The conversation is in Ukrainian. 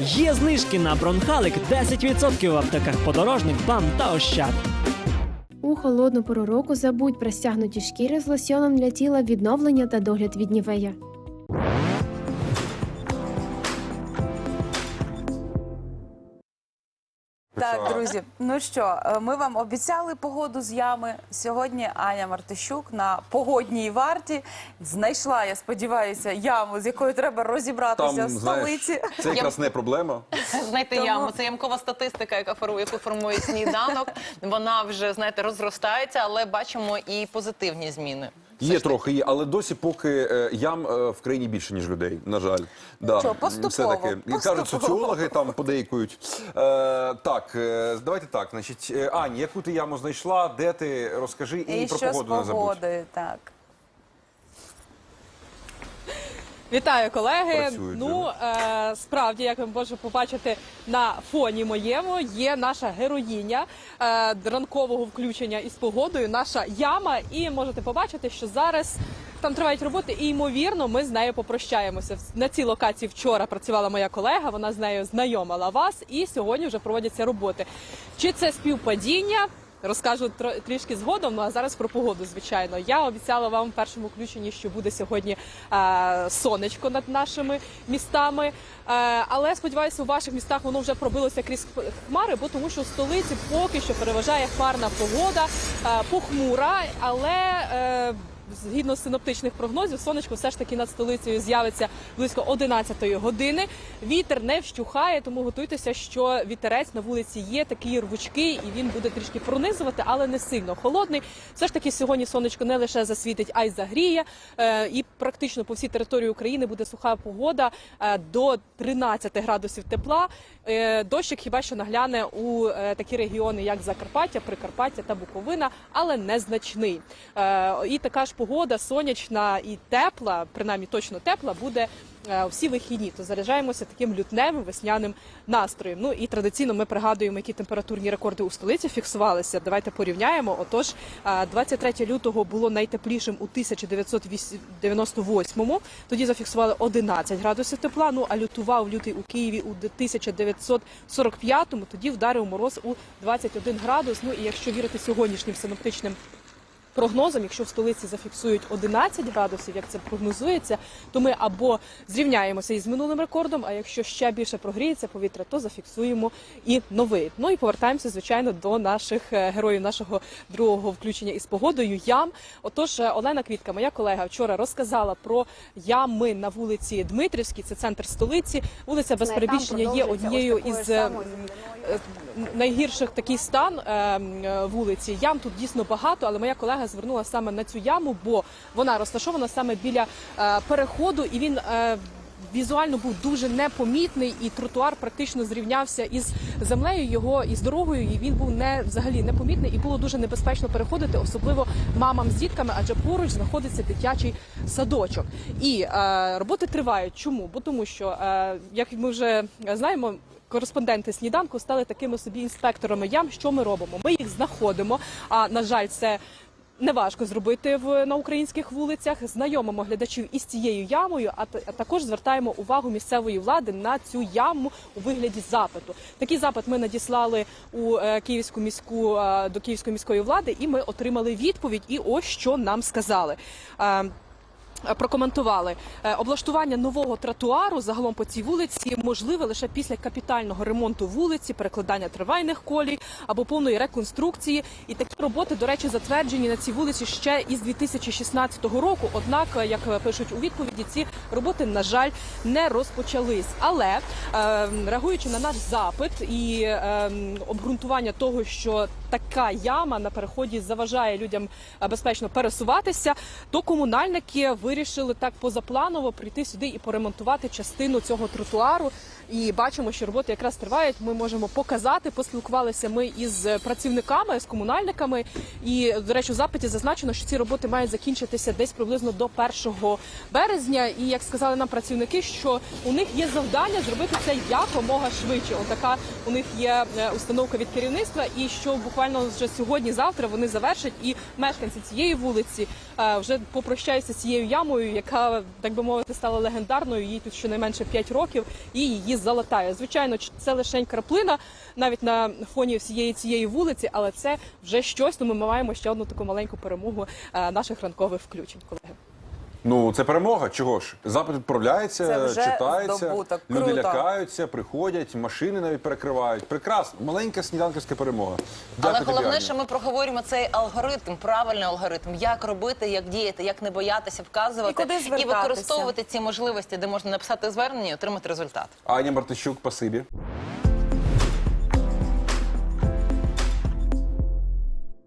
Є знижки на бронхалик 10% в аптеках подорожник, бам та ощад. У холодну пору року забудь про стягнуті шкіри з лосьоном для тіла відновлення та догляд від нівея. Так, друзі, ну що, е, ми вам обіцяли погоду з ями. Сьогодні Аня Мартищук на погодній варті знайшла, я сподіваюся, яму, з якою треба розібратися Там, в знаєш, столиці. це якраз не проблема. Знаєте, Тому- яму це ямкова статистика, яка формує, яку формує сніданок. Вона вже знаєте розростається, але бачимо і позитивні зміни. Є трохи, є, але досі поки е, ям е, в країні більше, ніж людей, на жаль. Да. Що, поступово, Все-таки. І поступово. кажуть, соціологи там подейкують. Е, так, е, давайте так. Значить, е, Ань, яку ти яму знайшла, де ти, розкажи і, І про що з погоду не забудь. погодою, так. Вітаю, колеги. Працюють, ну е, справді, як ви можете побачити на фоні моєму, є наша героїня е, ранкового включення із погодою, наша яма. І можете побачити, що зараз там тривають роботи, і ймовірно, ми з нею попрощаємося. На цій локації вчора працювала моя колега. Вона з нею знайомила вас, і сьогодні вже проводяться роботи. Чи це співпадіння? Розкажу трішки згодом. Ну а зараз про погоду. Звичайно, я обіцяла вам в першому включенні, що буде сьогодні е, сонечко над нашими містами. Е, але сподіваюся, у ваших містах воно вже пробилося крізь хмари, бо тому, що в столиці поки що переважає хмарна погода, е, похмура, але. Е, Згідно синоптичних прогнозів, сонечко все ж таки над столицею з'явиться близько 11 години. Вітер не вщухає, тому готуйтеся, що вітерець на вулиці є такий рвучкий, і він буде трішки пронизувати, але не сильно холодний. Все ж таки, сьогодні сонечко не лише засвітить, а й загріє. Е, і практично по всій території України буде суха погода е, до 13 градусів тепла. Е, дощик хіба що нагляне у такі регіони, як Закарпаття, Прикарпаття та Буковина, але незначний. І така ж погода сонячна і тепла, принаймні точно тепла, буде е, всі вихідні. То заряджаємося таким лютневим весняним настроєм. Ну і традиційно ми пригадуємо, які температурні рекорди у столиці фіксувалися. Давайте порівняємо. Отож, е, 23 лютого було найтеплішим у 1998-му. Тоді зафіксували 11 градусів тепла. Ну а лютував лютий у Києві у 1945-му. Тоді вдарив мороз у 21 градус. Ну і якщо вірити сьогоднішнім синоптичним прогнозам, якщо в столиці зафіксують 11 градусів, як це прогнозується, то ми або зрівняємося із минулим рекордом, а якщо ще більше прогріється повітря, то зафіксуємо і новий. Ну і повертаємося, звичайно, до наших е, героїв нашого другого включення із погодою. Ям. Отож, е, Олена Квітка, моя колега, вчора розказала про ями на вулиці Дмитрівській, це центр столиці. Вулиця без перебільшення є однією із. Найгірших такий стан е, е, вулиці. Ям тут дійсно багато, але моя колега звернула саме на цю яму, бо вона розташована саме біля е, переходу, і він. Візуально був дуже непомітний, і тротуар практично зрівнявся із землею його із дорогою. І він був не взагалі непомітний, і було дуже небезпечно переходити, особливо мамам з дітками, адже поруч знаходиться дитячий садочок. І е, роботи тривають. Чому? Бо тому, що е, як ми вже знаємо, кореспонденти сніданку стали такими собі інспекторами ям. Що ми робимо? Ми їх знаходимо. А на жаль, це. Неважко зробити в на українських вулицях. Знайомимо глядачів із цією ямою, а, також звертаємо увагу місцевої влади на цю яму у вигляді запиту. Такий запит ми надіслали у е, Київську міську е, до Київської міської влади, і ми отримали відповідь. І ось що нам сказали. Е, Прокоментували Е, облаштування нового тротуару загалом по цій вулиці можливе лише після капітального ремонту вулиці, перекладання трамвайних колій або повної реконструкції. І такі роботи, до речі, затверджені на цій вулиці ще із 2016 року. Однак, е, як пишуть у відповіді, ці роботи на жаль не розпочались. Але е, реагуючи на наш запит і е, обґрунтування того, що така яма на переході заважає людям е, безпечно пересуватися, то комунальники вирішили так позапланово прийти сюди і поремонтувати частину цього тротуару. І бачимо, що роботи якраз тривають. Ми можемо показати. Поспілкувалися ми із працівниками, з комунальниками. І до речі, у запиті зазначено, що ці роботи мають закінчитися десь приблизно до 1 березня. І як сказали нам працівники, що у них є завдання зробити це якомога швидше. Отака у них є е, установка від керівництва, і що буквально буквально вже сьогодні-завтра вони завершать, і мешканці цієї вулиці е, вже попрощаються з цією ямою, яка так би мовити стала легендарною. Їй тут щонайменше 5 років, і її залатає. Звичайно, це лише краплина навіть на фоні всієї цієї вулиці, але це вже щось. Тому ми маємо ще одну таку маленьку перемогу е, наших ранкових включень, колеги. Ну, це перемога. Чого ж? Запит відправляється, Це вже читається, здобуток. люди Круто. лякаються, приходять, машини навіть перекривають. Прекрасно, маленька сніданківська перемога. Але Дякую тобі, головне, Аня. що ми проговорюємо цей алгоритм, правильний алгоритм, як робити, як діяти, як не боятися вказувати І куди звертатися. використовувати ці можливості, де можна написати звернення і отримати результат. Аня Мартищук, спасибі.